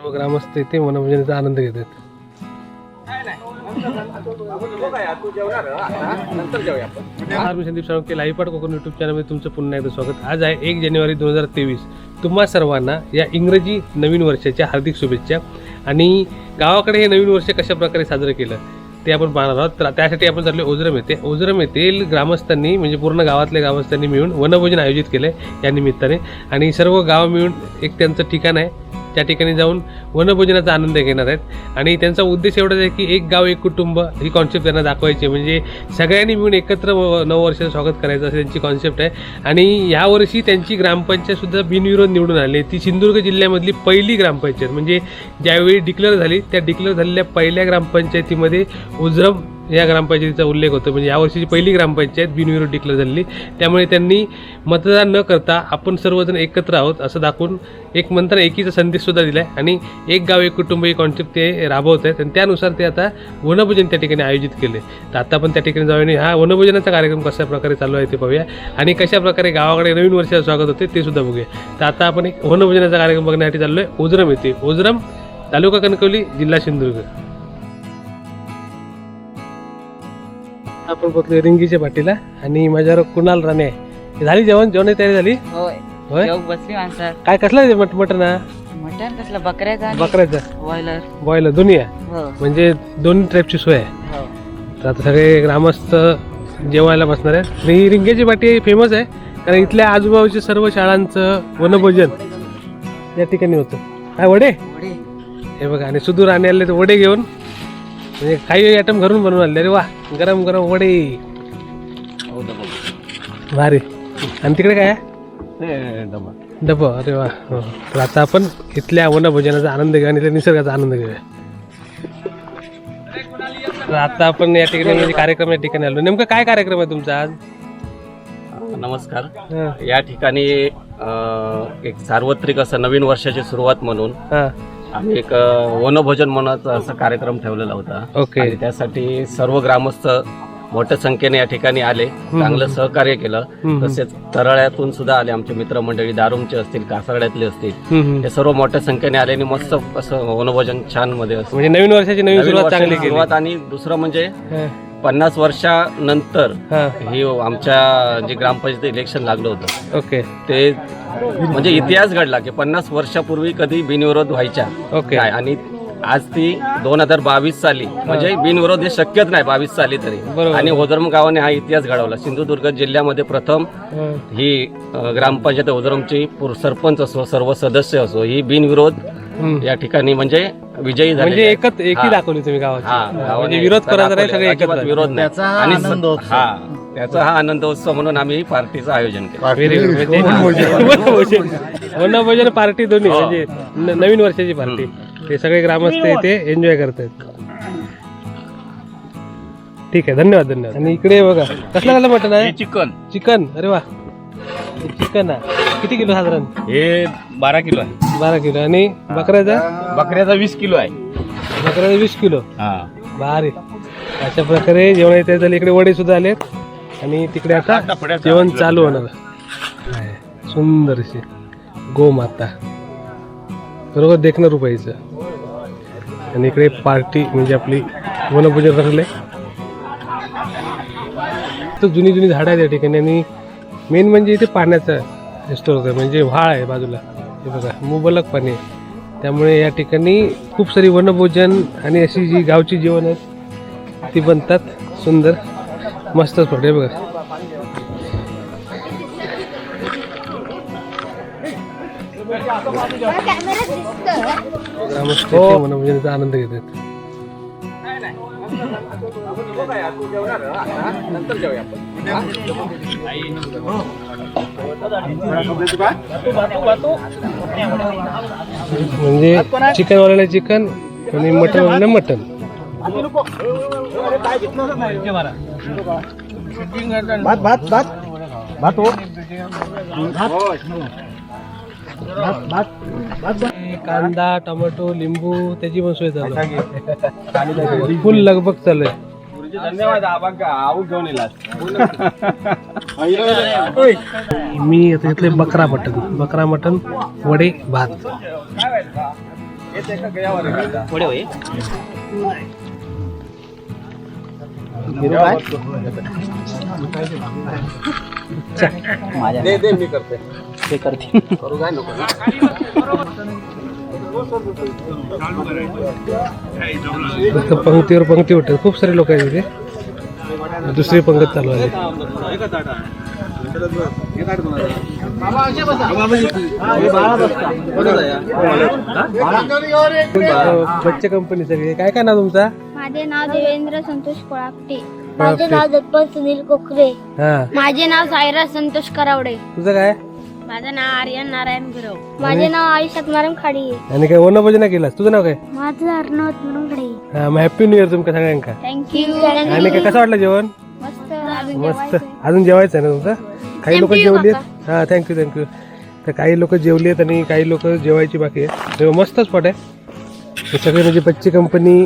सर्व ग्रामस्थ इथे मनोरंजनाचा आनंद घेतात. नमस्कार मी संदीप साळुंके लाईव्ह कोकण युट्यूब चॅनलमध्ये तुमचं पुन्हा एकदा स्वागत. आज आहे एक जानेवारी दोन हजार तेवीस. तुम्हा सर्वांना या इंग्रजी नवीन वर्षाच्या हार्दिक शुभेच्छा. आणि गावाकडे हे नवीन वर्ष कशा प्रकारे साजरं केलं ते आपण पाहणार आहोत. तर त्यासाठी आपण चाललो ओझरम येथे. ओझरम येथील ग्रामस्थांनी म्हणजे पूर्ण गावातल्या ग्रामस्थांनी मिळून वनभोजन आयोजित केलं या निमित्ताने. आणि सर्व गाव मिळून एक त्यांचं ठिकाण आहे. त्या ठिकाणी जाऊन वनभोजनाचा आनंद घेणार आहेत. आणि त्यांचा उद्देश एवढाच आहे की एक गाव एक कुटुंब ही कॉन्सेप्ट त्यांना दाखवायची आहे. म्हणजे सगळ्यांनी मिळून एकत्र नऊ नववर्षाचं स्वागत करायचं असं त्यांची कॉन्सेप्ट आहे. आणि यावर्षी त्यांची ग्रामपंचायतसुद्धा बिनविरोध निवडून आली. ती सिंधुदुर्ग जिल्ह्यामधली पहिली ग्रामपंचायत. म्हणजे ज्यावेळी डिक्लेअर झाली त्या डिक्लेअर झालेल्या पहिल्या ग्रामपंचायतीमध्ये उजरम या ग्रामपंचायतीचा उल्लेख होतो. म्हणजे यावर्षीची पहिली ग्रामपंचायत बिनविरोध डिक्लेअर झालेली. त्यामुळे त्यांनी मतदान न करता आपण सर्वजण एकत्र आहोत असं दाखवून एक मंत्र एकीचा संदेशसुद्धा दिला आहे आणि एक गाव एक कुटुंब ही कॉन्सेप्ट ते राबवत आहेत. आणि त्यानुसार ते आता वनभोजन त्या ठिकाणी आयोजित केले. तर आता आपण त्या ठिकाणी जाऊया हा वनभोजनाचा कार्यक्रम कशा प्रकारे चालू आहे ते पाहूया. आणि कशा प्रकारे गावाकडे नवीन वर्षाचं स्वागत होते ते सुद्धा बघूया. तर आता आपण एक वनभोजनाचा कार्यक्रम बघण्यासाठी चाललो आहे ओझरम येथे. ओझरम तालुका कणकवली जिल्हा सिंधुदुर्ग. आपण पोचलो रिंगीच्या पाटीला आणि माझ्यावर कुणाल राणे आहे. झाली जेवण? जेवण तयारी झाली? होय. बसली काय कसलं आहे मट मटन हा मटण कसलं? बकऱ्याचा बकऱ्याचं. बॉयलर बॉयलर दोन्ही आहे? हो. म्हणजे दोन्ही टाईपची सोय आहे. हो. तर आता सगळे ग्रामस्थ जेवायला बसणार आहेत. आणि ही रिंगेची पाटी फेमस आहे. कारण इथल्या आजूबाजूच्या सर्व शाळांचं वनभोजन या ठिकाणी होतं. काय वडे? वडे. हे बघा आणि सुदूर आणि आले तर वडे घेऊन म्हणजे काही आयटम घरून बनवून आणले. अरे वा गरम गरम वडे. भारी आणि तिकडे काय? आहे डबा. अरे वा. हो. तर आता आपण इथल्या वनभोजनाचा आनंद घेऊया आणि निसर्गाचा आनंद घेऊया. तर आता आपण या ठिकाणी म्हणजे कार्यक्रम या ठिकाणी आलो. नेमकं काय कार्यक्रम आहे तुमचा आज? नमस्कार. या ठिकाणी एक सार्वत्रिक असं नवीन वर्षाची सुरुवात म्हणून आम्ही एक वनभोजन म्हणून असा कार्यक्रम ठेवलेला होता. ओके. आणि त्यासाठी सर्व ग्रामस्थ मोठ्या संख्येने या ठिकाणी आले चांगलं सहकार्य केलं. हम्म. तसेच तरळ्यातून सुद्धा आले आमचे मित्रमंडळी दारुमचे असतील कासारड्यातले असतील हम्म. हे सर्व मोठ्या संख्येने आले आणि मस्त असं वनभोजन छानमध्ये असं म्हणजे नवीन वर्षाची नवीन नवीन सुरुवात वर्षाची चांगली केली. सुरुवात आणि दुसरं म्हणजे हा, पन्नास वर्षानंतर हा. ही आमच्या जे ग्रामपंचायत इलेक्शन लागलं होतं. ओके. ते म्हणजे इतिहास घडला की पन्नास वर्षापूर्वी कधी बिनविरोध व्हायच्या. ओके. काय? आणि आज ती दोन हजार बावीस साली म्हणजे बिनविरोध हे शक्यच नाही बावीस साली तरी. बरोबर. आणि ओझरम गावाने हा इतिहास घडवला. सिंधुदुर्ग जिल्ह्यामध्ये प्रथम हा, अ, ग्रामपंचायत ओझरमची पूर- सरपंच असो सर्व सदस्य असो ही बिनविरोध. या ठिकाणी म्हणजे विजयी झाले म्हणजे एकच एकी. दाखवली तुम्ही गावाची. म्हणजे विरोध करायचा नाही दाखवली. सगळे एकत्र अजिबात विरोध नाही. त्याचा हा आणि स- आनंदोत्सव. हा. त्याचा हा आनंदोत्सव म्हणून आम्ही पार्टीचं आयोजन केलं. व्हेरी गुड म्हणजे वनभोजन. पार्टी दोन्ही हो. म्हणजे न- नवीन वर्षाची पार्टी. ते सगळे ग्रामस्थ इथे एन्जॉय करतात. ठीक आहे धन्यवाद धन्यवाद. आणि इकडे बघा कसलं कसलं मटण आहे? चिकन. चिकन अरे वा. चिकन आहे. किती किलो साधारण? हे बारा किलो आहे. बारा किलो. आणि बकऱ्याचा? बकऱ्याचा वीस किलो आहे. बकऱ्याचा वीस किलो? हा. भारी. अशा प्रकारे जेवण येते झाले इकडे वडे सुद्धा आलेत. आणि तिकडे आता जेवण चालू होणार. आहे. सुंदरशी गोमाता. बरोबर देखणं रुपयाचं. आणि इकडे पार्टी म्हणजे आपली वनपूजन रंगले. तर जुनी जुनी झाडं आहेत या ठिकाणी आणि मेन म्हणजे इथे पाण्याचा स्टोर आहे. म्हणजे व्हाळ आहे बाजूला. हे बघा मुबलक पाणी आहे. त्यामुळे या ठिकाणी खूप सारी वनभोजन आणि अशी जी गावची जेवण आहेत ती बनतात सुंदर. मस्तच पडते बघा. ग्रामस्थ इथे वनभोजनाचा आनंद घेतात म्हणजे चिकन वाल्याला चिकन आणि मटन वाल्याला मटन. भात भात भात. भात हो. कांदा टोमॅटो लिंबू त्याची पण सोय चालू. फुल लगबग चालू आहे. धन्यवाद घेऊन मी आता घेतले बकरा मटन बकरा मटन वडे भात. पुढे होई दे दे मी करते. ते करते. करू काय नको? पंक्तीवर पंक्ती होते. खूप सारे लोक आहेत तिथे दुसरी पंगत चालू आहे. बच्चे कंपनी सगळी. काय काय नाव तुमचा? माझे नाव देवेंद्र संतोष कोळापटे. माझे नाव दत्पत सुनील कोकरे. हा. माझे नाव सायरा संतोष करावडे. तुझं काय? माझं नाव आर्यन नारायण गुरव. माझे नाव आयुष सतमारम खाडी. आणि काय वर्ण भोजना केलास? तुझं नाव काय? माझं अर्णव खाडी हा मग हॅपी न्यू इयर तुमका सगळ्यांका. थँक्यू आणि काय कसं वाटलं जेवण? मस्त. अजून जेवायचं आहे. ना तुमचं? काही लोक जेवली आहेत हां थँक्यू थँक्यू तर काही लोक जेवली आहेत आणि काही लोक जेवायची बाकी आहे. तेव्हा मस्त स्पॉट आहे. हे सगळे म्हणजे बच्ची कंपनी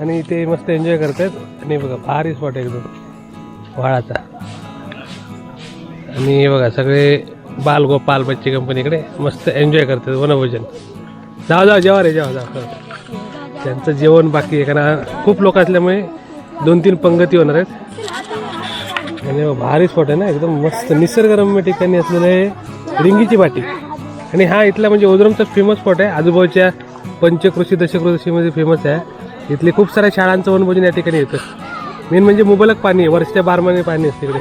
आणि ते मस्त एन्जॉय करतात आणि बघा भारी स्पॉट आहे एकदम. व्हाळाचा आणि हे बघा सगळे बाल गोपाल बच्ची कंपनीकडे मस्त एन्जॉय करतात वनभोजन. जाव जाव जेवा रे जेवा जाव. त्यांचं जेवण बाकी आहे कारण खूप लोक असल्यामुळे दोन तीन पंगती होणार आहेत. आणि भारी स्पॉट आहे ना एकदम मस्त निसर्गरम्य ठिकाणी असलेलं आहे रिंगीची बाटी आणि हा इथला म्हणजे ओझरमचा फेमस स्पॉट आहे. आजूबाजूच्या पंचकृषी दशकृषीमध्ये फेमस आहे. इथले खूप साऱ्या शाळांचं वनभोजन या ठिकाणी येतं. मेन म्हणजे मुबलक पाणी आहे वर्षाच्या बार महिने पाणी असते तिकडे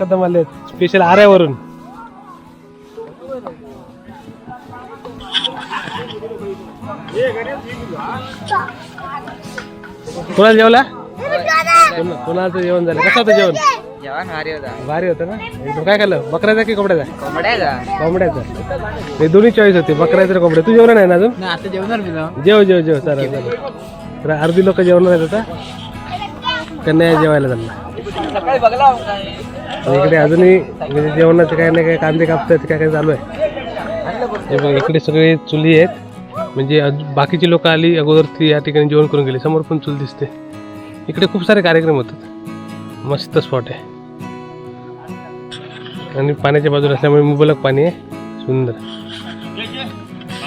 कदम आले स्पेशल आऱ्यावरून कोणाला जेवला? कोणाचं जेवण झालं? कसं होतं जेवण? जेवण भारी होता. भारी होतं ना? एकदम काय खाल्लं? बकऱ्याचा की कोंबड्याचा कोंबड्याचा. कोंबड्याचा हे दोन्ही चॉईस होते बकऱ्याचं कोंबड्या तू जेवण नाही ना अजून? आता जेवणार मी जेव जेव जेव चालेल चालेल. तर अर्धी लोक जेवणार आहेत आता. कन्या जेवायला चालला. सकाळी बघला आणि इकडे अजूनही म्हणजे जेवणाचं काय नाही काय कांदे कापतात काय काय चालू आहे. हे बघ इकडे सगळे चुली आहेत. म्हणजे अज- बाकीची लोक आली अगोदर ती या ठिकाणी जेवण करून गेली. समोर पण चूल दिसते. इकडे खूप सारे कार्यक्रम होतात. मस्त स्पॉट आहे. आणि पाण्याच्या बाजूला असल्यामुळे मुबलक पाणी आहे. सुंदर.